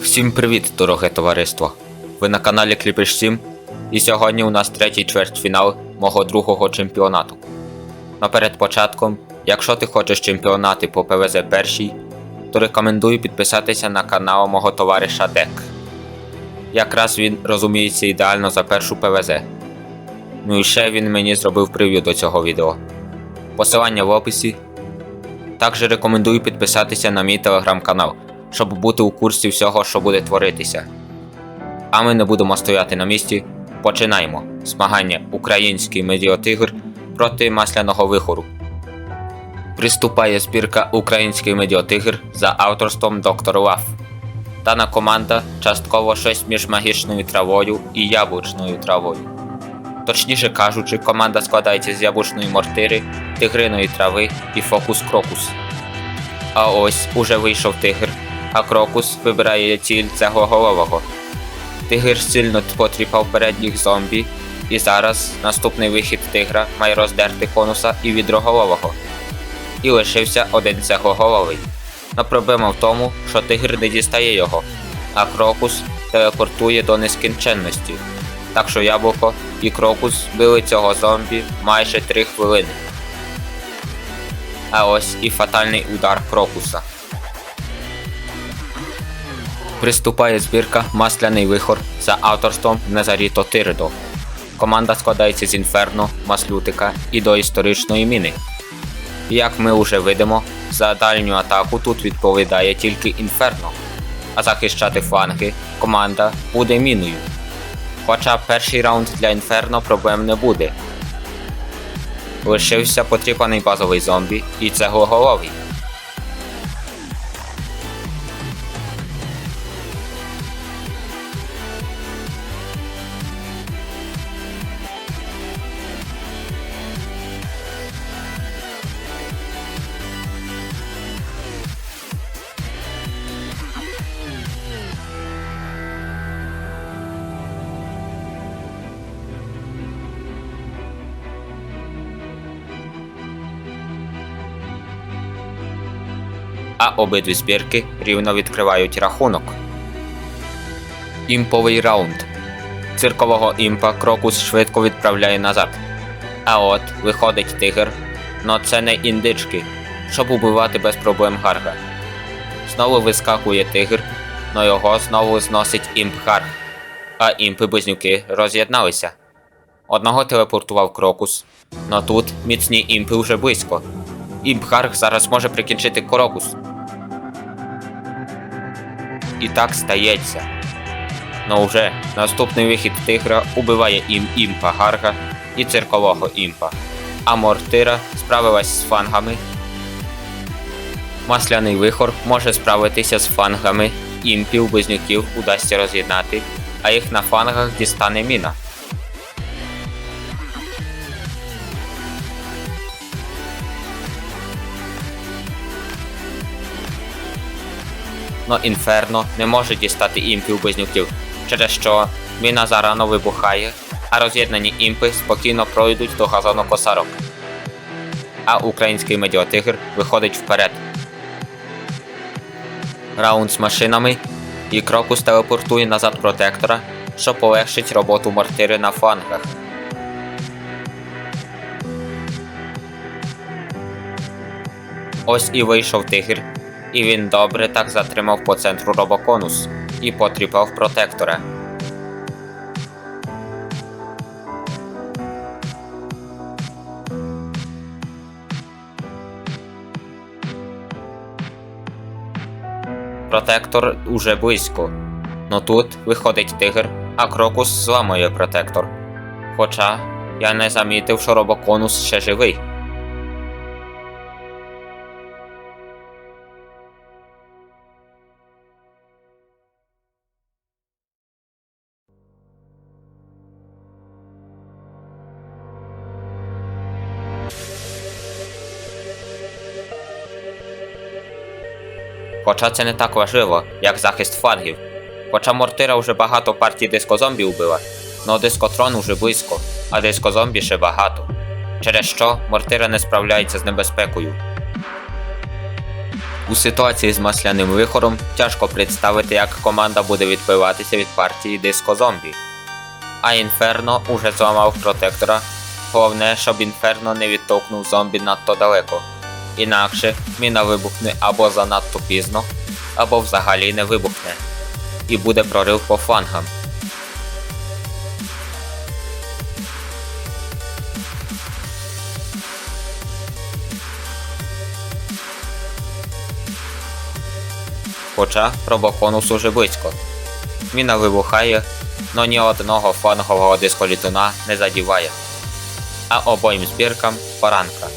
Всім привіт, дороге товариство! Ви на каналі Кліпиш 7 і сьогодні у нас третій чвертьфінал мого другого чемпіонату. Но перед початком, якщо ти хочеш чемпіонати по ПВЗ першій, то рекомендую підписатися на канал мого товариша Дек. Якраз він розуміється ідеально за першу ПВЗ. Ну і ще він мені зробив прев'ю до цього відео. Посилання в описі. Також рекомендую підписатися на мій телеграм-канал, щоб бути у курсі всього, що буде творитися. А ми не будемо стояти на місці. Починаємо змагання Український медіотигр проти масляного вихору. Приступає збірка Український медіотигр за авторством Доктор Лав. Дана команда частково щось між магічною травою і яблучною травою. Точніше кажучи, команда складається з яблучної мортири, тигриної трави і фокус крокус. А ось уже вийшов тигр, а крокус вибирає ціль цеглоголового. Тигр сильно потріпав передніх зомбі, і зараз наступний вихід тигра має роздерти конуса і відроголового. І лишився один цеглоголовий. Но проблема в тому, що тигр не дістає його, а крокус телепортує до нескінченності. Так що яблуко і крокус били цього зомбі майже 3 хвилини. А ось і фатальний удар крокуса. Приступає збірка Масляний вихор за авторством Незаріто Тиридо. Команда складається з інферно, маслютика і доісторичної міни. Як ми вже видимо, за дальню атаку тут відповідає тільки інферно, а захищати фланги команда буде міною. Хоча перший раунд для інферно проблем не буде. Лишився потріпаний базовий зомбі і цеглоголовий. Обидві збірки рівно відкривають рахунок. Імповий раунд. Циркового імпа крокус швидко відправляє назад. А от виходить тигр, но це не індички, щоб убивати без проблем гарга. Знову вискакує тигр, но його знову зносить імп гарг. А імпи близнюки роз'єдналися. Одного телепортував крокус, но тут міцні імпи вже близько. Імпхарг зараз може прикінчити Крокус. І так стається. Но вже наступний вихід тигра убиває ім імпа Гарга і циркового імпа. А Мортира справилась з фангами. Масляний вихор може справитися з фангами, імпів близнюків удасться роз'єднати, а їх на фангах дістане міна. Но інферно не може дістати імпів близнюків, через що міна зарано вибухає, а роз'єднані імпи спокійно пройдуть до газонокосарок. А український медіотигр виходить вперед. Раунд з машинами і крокус телепортує назад протектора, що полегшить роботу мортири на флангах. Ось і вийшов тигр, і він добре так затримав по центру робоконус і потріпав протектора. Протектор уже близько. Но тут виходить тигр, а крокус зламує протектор. Хоча я не замітив, що робоконус ще живий. Хоча це не так важливо, як захист флангів. Хоча мортира вже багато партій дискозомбі убила, но дискотрон уже близько, а дискозомбі ще багато. Через що мортира не справляється з небезпекою. У ситуації з масляним вихором тяжко представити, як команда буде відбиватися від партії диско зомбі. А Інферно уже зламав протектора. Головне, щоб Інферно не відтовкнув зомбі надто далеко. Інакше міна вибухне або занадто пізно, або взагалі не вибухне. І буде прорив по флангам. Хоча пробоконус уже близько. Міна вибухає, но ні одного флангового дисколітуна не задіває. А обоїм збіркам поранка.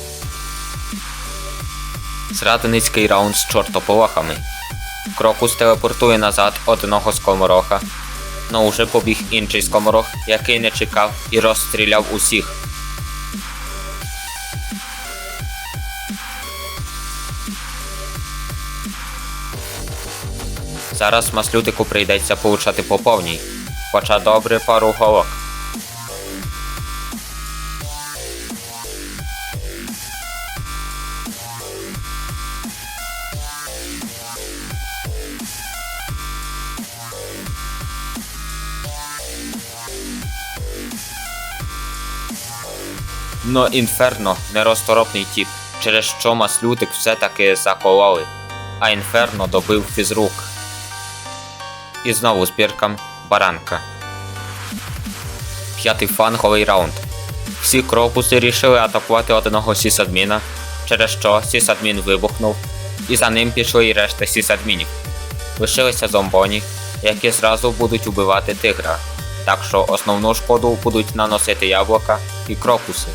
Зрадницький раунд з чортополохами. Крокус телепортує назад одного скомороха, но уже побіг інший скоморох, який не чекав і розстріляв усіх. Зараз маслютику прийдеться получати по повній, хоча добре пару голок. Но інферно неросторопний тіп, через що маслютик все-таки закололи, а інферно добив фізрук. І знову збіркам баранка. П'ятий фанговий раунд. Всі кропуси рішили атакувати одного сісадміна, через що сісадмін вибухнув, і за ним пішли і решта сісадмінів. Лишилися зомбоні, які зразу будуть убивати тигра, так що основну шкоду будуть наносити яблука і крокуси.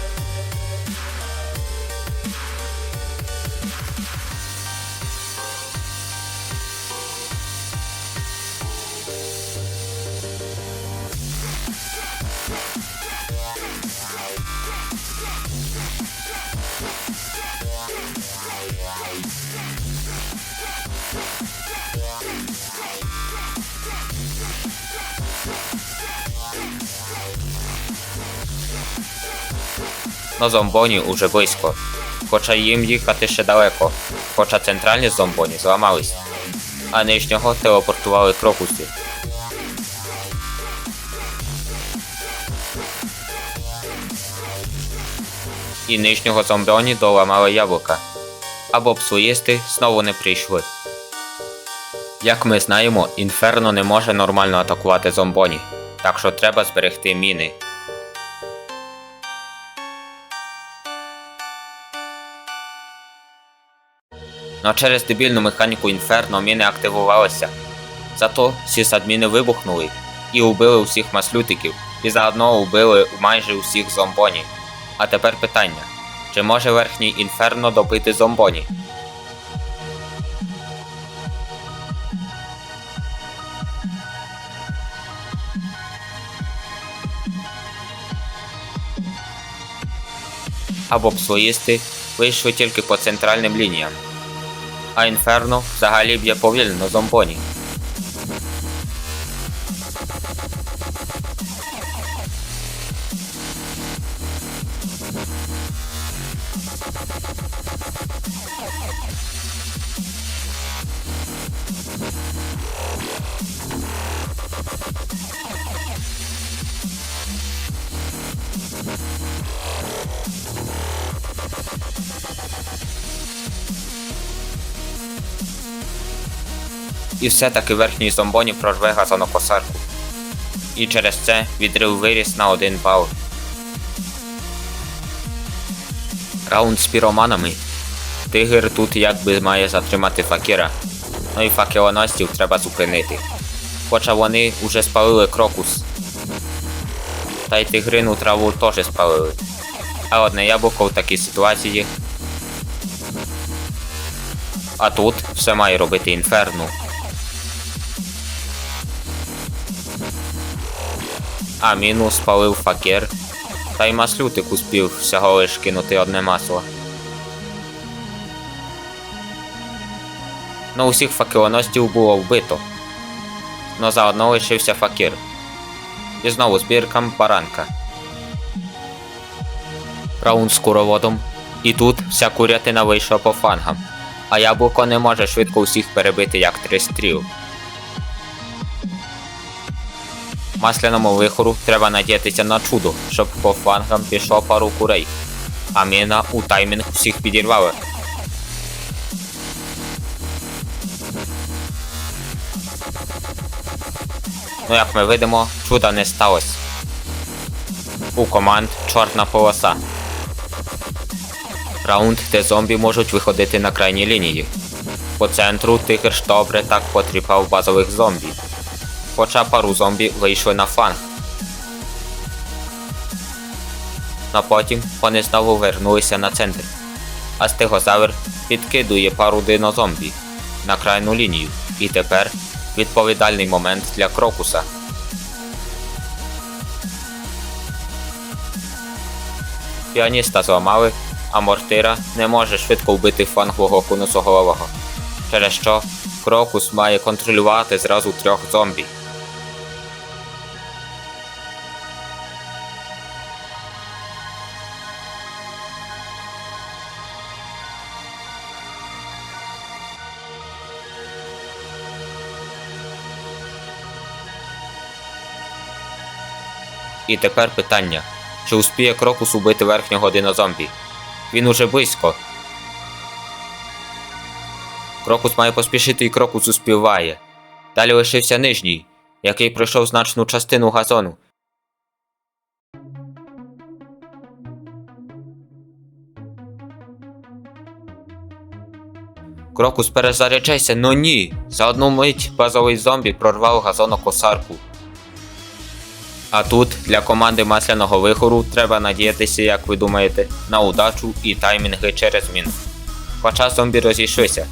Но зомбоні уже близько, хоча їм їхати ще далеко, хоча центральні зомбоні зламались, а нижнього телепортували крокуси. І нижнього зомбоні доламали яблука, або псуїсти знову не прийшли. Як ми знаємо, інферно не може нормально атакувати зомбоні, так що треба зберегти міни. Но через дебільну механіку інферно міни активувалися. Зато сісадміни вибухнули і убили усіх маслютиків, і заодно убили майже усіх зомбоні. А тепер питання: чи може верхній інферно добити зомбоні? Або псоїсти вийшли тільки по центральним лініям а інферно взагалі б'є повільно зомбоні. Все-таки верхній зомбоні прорве газонокосарку. І через це відрив виріс на один бал. Раунд з піроманами. Тигр тут якби має затримати факіра. Ну і факелоносців треба зупинити. Хоча вони уже спалили крокус. Та й тигрину траву теж спалили. А одне яблуко в такій ситуації. А тут все має робити інферну. А мінус спалив факір, та й маслютик успів всього лиш кинути одне масло. Но усіх факелоносців було вбито. Но заодно лишився факір. І знову збіркам баранка. Раунд з куроводом. І тут вся курятина вийшла по фангам. А яблуко не може швидко усіх перебити як три стріл. Масляному вихору треба надіятися на чудо, щоб по флангам пішло пару курей. А міна у таймінг всіх підірвали. Ну як ми видимо, чуда не сталося. У команд чорна полоса. Раунд, де зомбі можуть виходити на крайні лінії. По центру тигр добре так потріпав базових зомбі. Хоча пару зомбі вийшли на фланг. Но потім вони знову вернулися на центр. А стегозавр підкидує пару динозомбі на крайну лінію. І тепер відповідальний момент для крокуса. Піаніста зламали, а мортира не може швидко вбити флангового конусоголового. Через що крокус має контролювати зразу трьох зомбі. І тепер питання: чи успіє крокус убити верхнього динозомбі? Він уже близько. Крокус має поспішити і крокус успіває. Далі лишився нижній, який пройшов значну частину газону. Крокус перезаряджайся, ну ні! За одну мить базовий зомбі прорвав газонокосарку. А тут для команди масляного вихору треба надіятися, як ви думаєте, на удачу і таймінги через міну. Хоча зомбі розійшлися.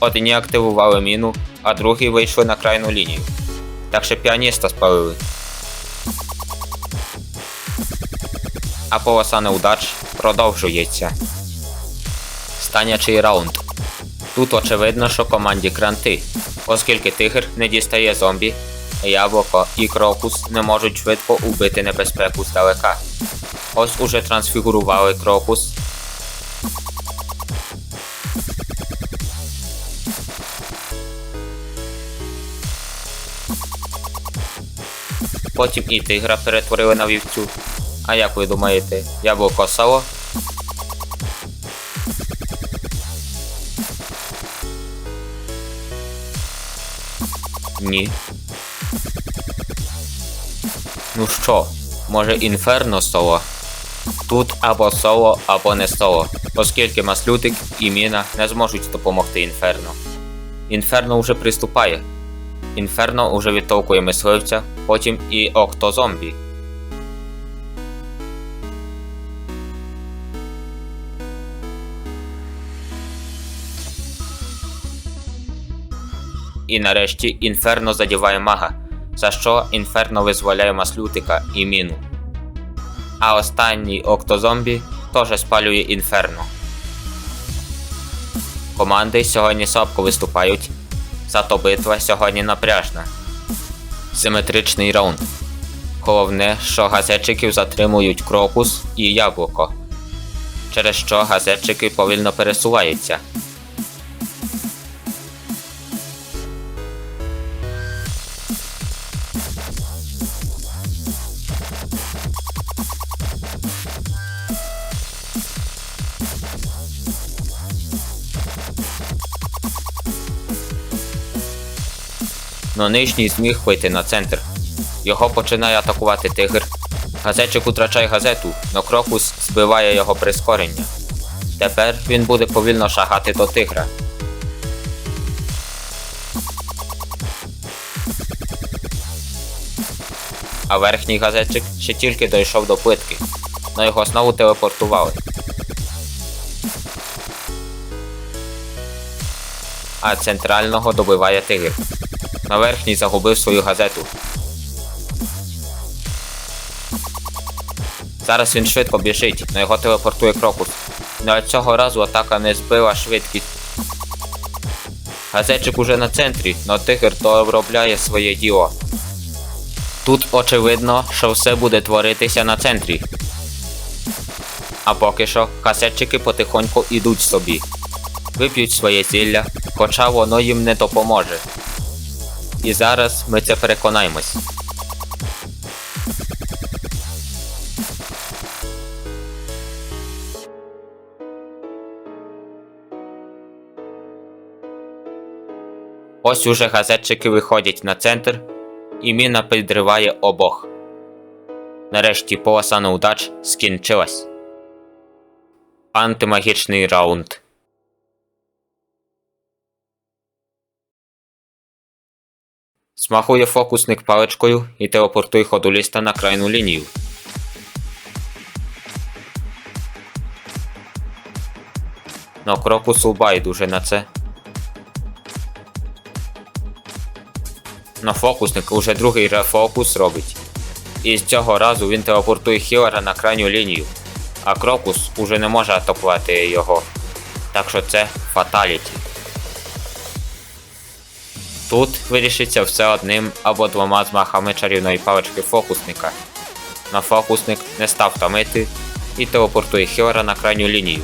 Одні активували міну, а другі вийшли на крайну лінію. Так що піаніста спалили. А полоса неудач продовжується. Станячий раунд. Тут очевидно, що команді кранти, оскільки тигр не дістає зомбі, яблуко і крокус не можуть швидко убити небезпеку здалека. Ось уже трансфігурували крокус. Потім і тигра перетворили на вівцю. А як ви думаєте, яблуко сало? Ні. Ну що, може інферно соло? Тут або соло, або не соло, оскільки маслютик і міна не зможуть допомогти інферно. Інферно вже приступає. Інферно уже відтовкує мисливця, потім і октозомбі. І нарешті інферно задіває мага, за що інферно визволяє маслютика і міну. А останній октозомбі теж спалює інферно. Команди сьогодні слабко виступають, зато битва сьогодні напряжна. Симетричний раунд. Головне, що газетчиків затримують крокус і яблуко, через що газетчики повільно пересуваються. Но нижній зміг вийти на центр. Його починає атакувати тигр. Газетчик втрачає газету, но крокус збиває його прискорення. Тепер він буде повільно шагати до тигра. А верхній газетчик ще тільки дійшов до плитки, но його знову телепортували. А центрального добиває тигр. На верхній загубив свою газету. Зараз він швидко біжить, но його телепортує крокус. Но цього разу атака не збила швидкість. Газетчик уже на центрі, но тигр доробляє своє діло. Тут очевидно, що все буде творитися на центрі. А поки що касетчики потихоньку ідуть собі. Вип'ють своє зілля, хоча воно їм не допоможе. І зараз ми це переконаємось. Ось уже газетчики виходять на центр, і міна підриває обох. Нарешті полоса неудач скінчилась. Антимагічний раунд. Смахує фокусник паличкою і телепортує ходуліста на крайну лінію. Но крокусу байдуже на це. Но фокусник уже другий рефокус робить. І з цього разу він телепортує хілера на крайню лінію, а крокус уже не може атакувати його. Так що це фаталіті. Тут вирішиться все одним або двома змахами чарівної палички фокусника. На фокусник не став томити і телепортує хілера на крайню лінію.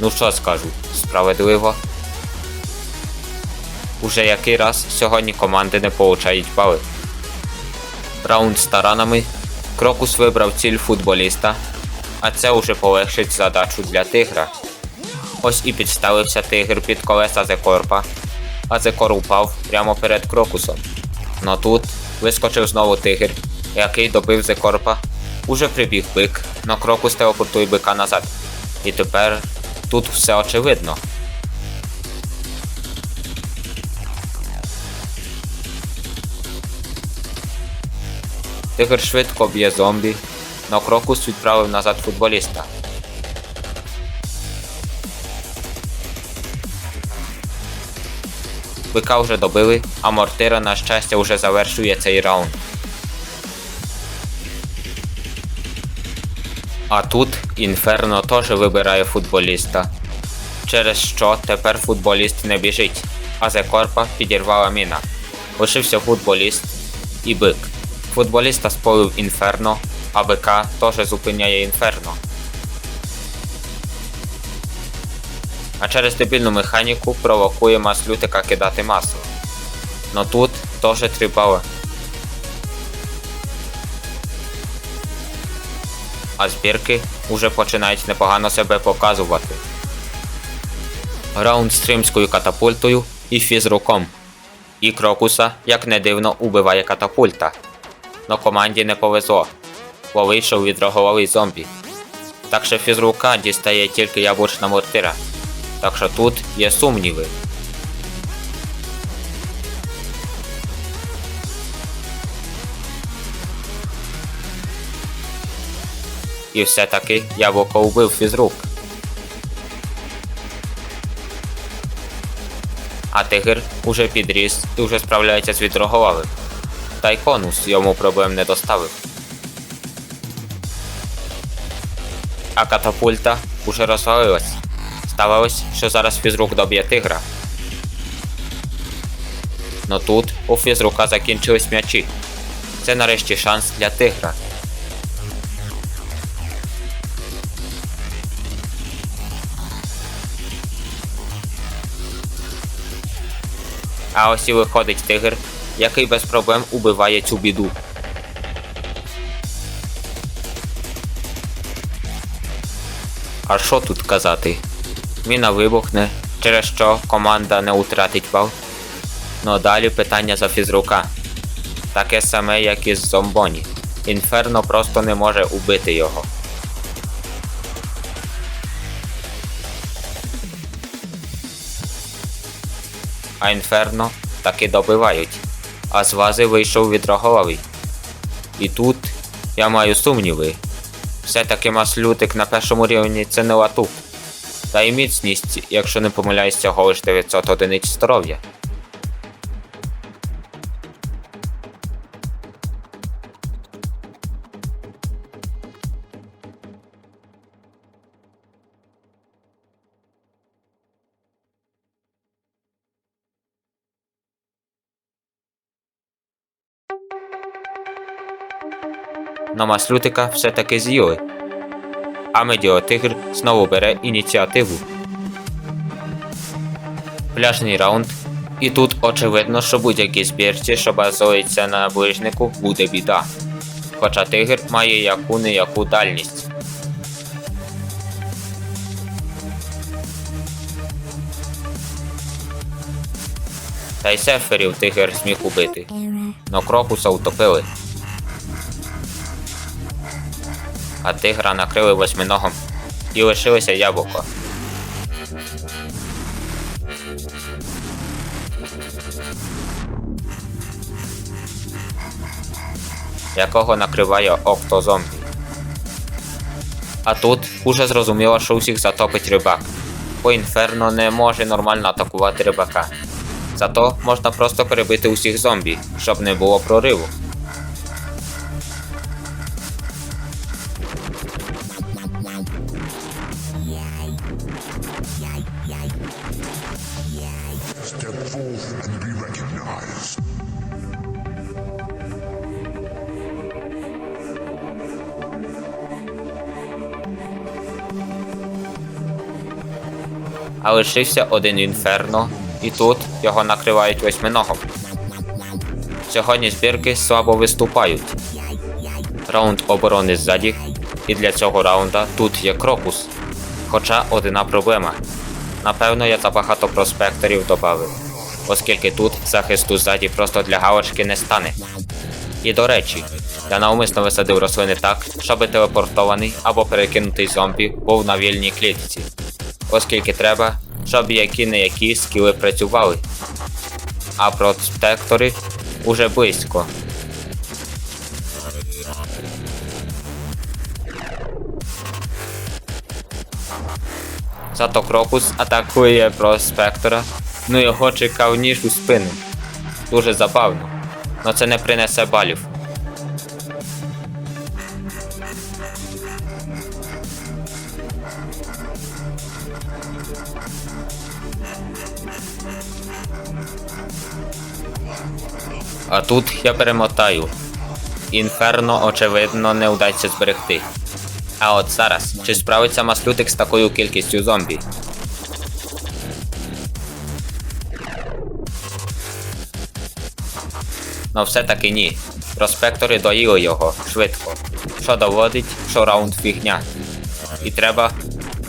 Ну що скажу, справедливо. Уже який раз сьогодні команди не получають бали. Раунд з таранами. Крокус вибрав ціль футболіста, а це уже полегшить задачу для тигра. Ось і підставився тигр під колеса Зекорпа, а Зекор упав прямо перед крокусом. Но тут вискочив знову тигр, який добив Зекорпа. Уже прибіг бик, но крокус телепортує бика назад. І тепер тут все очевидно. Тигр швидко б'є зомбі, но крокус відправив назад футболіста. Бика вже добили, а мортира, на щастя, вже завершує цей раунд. А тут Інферно теж вибирає футболіста. Через що тепер футболіст не біжить, а Зекорпа підірвала міна. Лишився футболіст і бик. Футболіста сполив Інферно, а бика теж зупиняє Інферно. А через дебільну механіку провокує маслютика кидати масло. Но тут теж треба. А збірки уже починають непогано себе показувати. Раунд з римською катапультою і фізруком. І крокуса, як не дивно, убиває катапульта. Но команді не повезло, бо вийшов відреагувалий зомбі. Так що фізрука дістає тільки яблучна мортира. Так що тут є сумніви. І все-таки яблуко вбив фізрук. А тигр уже підріс і вже справляється з відроговалим. Та й конус йому проблем не доставив. А катапульта уже розвалилась. Ставалось, що зараз фізрук доб'є тигра. Но тут у фізрука закінчились м'ячі. Це нарешті шанс для тигра. А ось і виходить тигр, який без проблем убиває цю біду. А що тут казати? Міна вибухне, через що команда не втратить бал. Ну а далі питання за фізрука. Таке саме, як і з зомбоні. Інферно просто не може убити його. А інферно таки добивають. А з вази вийшов відроговий. І тут я маю сумніви. Все-таки маслютик на першому рівні це не латук. Та й міцність, якщо не помиляюсь, цього лиш 900 одиниць здоров'я. но маслютика все-таки з'їли. А медіотигр знову бере ініціативу. Пляжний раунд. І тут очевидно, що будь-які збірці, що базуються на ближнику, буде біда. Хоча тигр має яку не яку дальність. Та й сеферів тигр зміг убити, но крокуса утопили. А тигра накрили восьминогом і лишилося яблуко. якого накриває октозомбі. А тут уже зрозуміло, що усіх затопить рибак, бо інферно не може нормально атакувати рибака. Зато можна просто перебити усіх зомбі, щоб не було прориву. Step forth and be recognized. А лишився один інферно, і тут його накривають восьминогом. Сьогодні збірки слабо виступають. Раунд оборони ззаді, і для цього раунда тут є крокус. Хоча одна проблема. Напевно, я забагато проспекторів додав, оскільки тут захисту ззаді просто для галочки не стане. І до речі, я навмисно висадив рослини так, щоб телепортований або перекинутий зомбі був на вільній клітці, оскільки треба, щоб які не які скіли працювали. А проспектори уже близько. Зато Крокус атакує проспектора, ну його чекав ніж у спину. Дуже забавно. Но це не принесе балів. А тут я перемотаю. Інферно, очевидно, не вдасться зберегти. А от зараз, чи справиться маслютик з такою кількістю зомбі? Но все-таки ні. Проспектори доїли його швидко, що доводить, що раунд фігня. І треба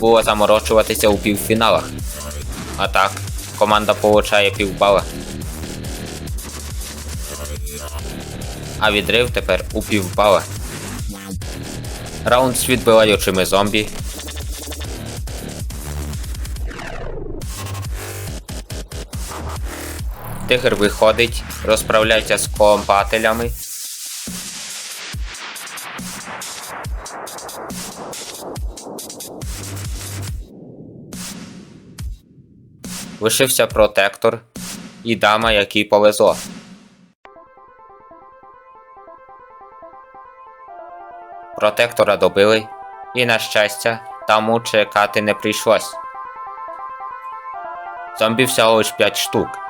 було заморочуватися у півфіналах. А так, команда получає півбала. А відрив тепер у півбала. Раунд з відбиваючими зомбі. Тигр виходить, розправляється з компателями. Лишився протектор і дама, якій повезло. Протектора добили, і, на щастя, тому чекати не прийшлось. Зомбів всього лиш 5 штук.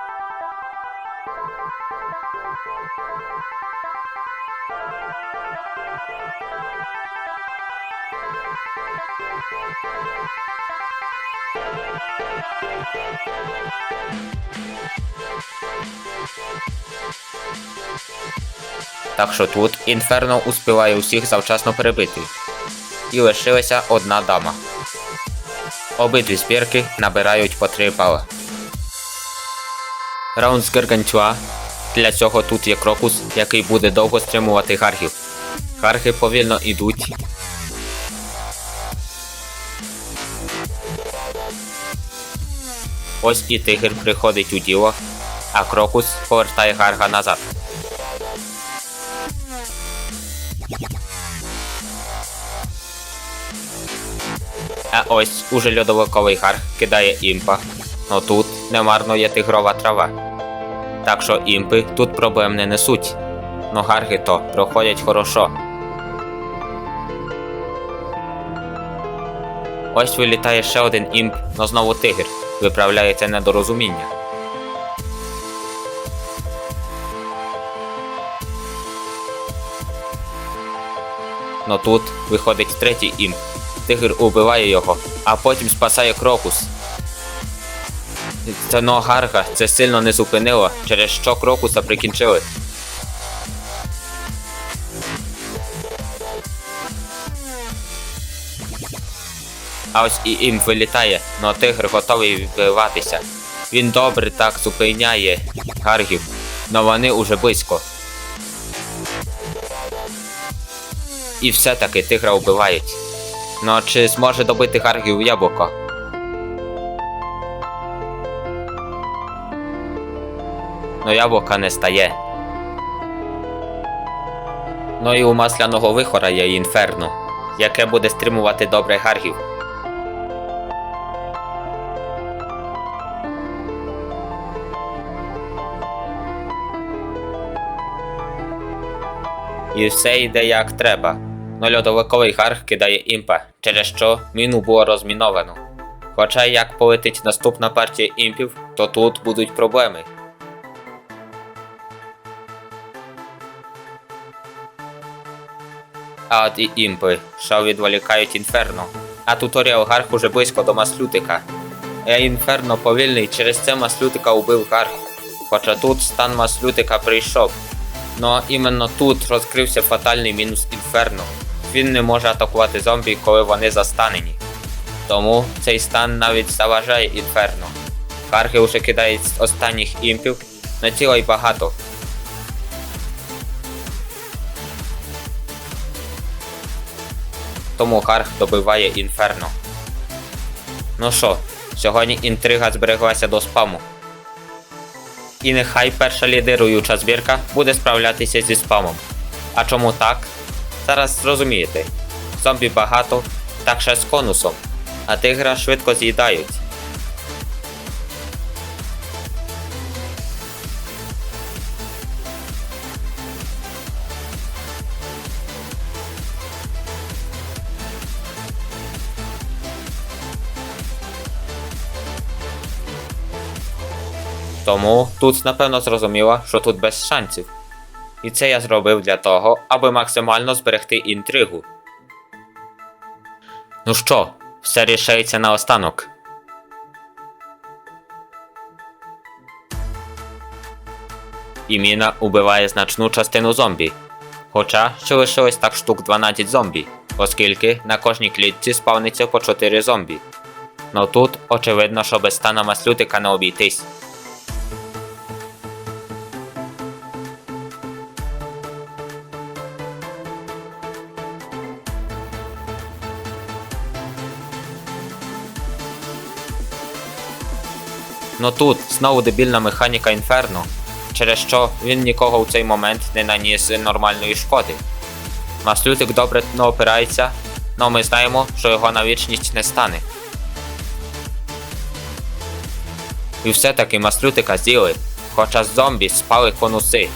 Так що тут Інферно успіває усіх завчасно перебити. І лишилася одна дама. Обидві збірки набирають по 3 бала. Раунд з Гаргантюа. Для цього тут є крокус, який буде довго стримувати гаргів. Гарги повільно ідуть. Ось і тигр приходить у діло, а крокус повертає гарга назад. А ось уже льодовиковий гарг кидає імпа. Но тут немарно є тигрова трава. Так що імпи тут проблем не несуть. Но гарги то проходять хорошо. Ось вилітає ще один імп, но знову тигр. Виправляється недорозуміння. Но тут виходить третій імп. Тигр убиває його, а потім спасає крокус. Та но Гарга це сильно не зупинило, через що крокуса прикінчили. А ось і імп вилітає, но тигр готовий відбиватися. Він добре так зупиняє гаргів, но вони уже близько. І все-таки тигра вбивають. Ну чи зможе добити гаргів яблуко? Ну яблука не стає. Ну і у масляного вихора є інферно, яке буде стримувати добре гаргів. І все йде як треба. Но льодовиковий гарг кидає імпа, через що міну було розміновано. Хоча як полетить наступна партія імпів, то тут будуть проблеми. А от і імпи, що відволікають інферно. А туторіал Гарх уже близько до маслютика. А інферно повільний, через це маслютика убив Гарх. Хоча тут стан маслютика прийшов. Но іменно тут розкрився фатальний мінус інферно. Він не може атакувати зомбі, коли вони застанені. Тому цей стан навіть заважає інферно. Харги вже кидають останніх імпів, на ціло й багато. Тому Харг добиває інферно. Ну що, сьогодні інтрига збереглася до спаму. І нехай перша лідируюча збірка буде справлятися зі спамом. А чому так? Зараз зрозумієте. Зомбі багато, так ще з конусом, а тигра швидко з'їдають. Тому тут напевно зрозуміло, що тут без шансів. І це я зробив для того, аби максимально зберегти інтригу. Ну що, все рішається наостанок. І міна убиває значну частину зомбі. Хоча ще лишилось так штук 12 зомбі, оскільки на кожній клітці спавниться по 4 зомбі. Но тут очевидно, що без стана маслютика не обійтись. Но тут знову дебільна механіка Інферно, через що він нікого в цей момент не наніс нормальної шкоди. Маслютик добре не опирається, але ми знаємо, що його на вічність не стане. І все-таки маслютика з'їли, хоча зомбі спали конуси.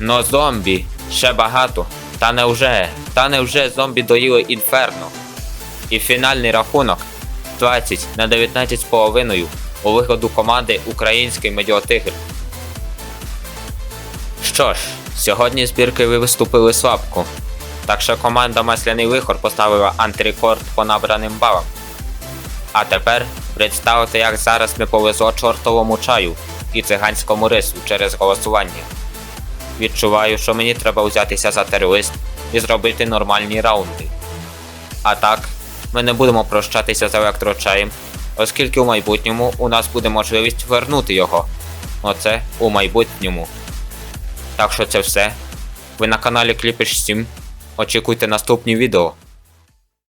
Но зомбі ще багато. Та невже, та невже зомбі доїли інферно. І фінальний рахунок 20 на 19 з половиною у виходу команди Український Медіотигр. Що ж, сьогодні збірки ви виступили слабко. Так що команда Масляний Вихор поставила антирекорд по набраним балам. А тепер представте, як зараз не повезло чортовому чаю і циганському рису через голосування. Відчуваю, що мені треба взятися за терорист і зробити нормальні раунди. А так, ми не будемо прощатися з електрочаєм, оскільки у майбутньому у нас буде можливість вернути його. Оце у майбутньому. Так що це все. Ви на каналі Кліпіш 7. Очікуйте наступні відео.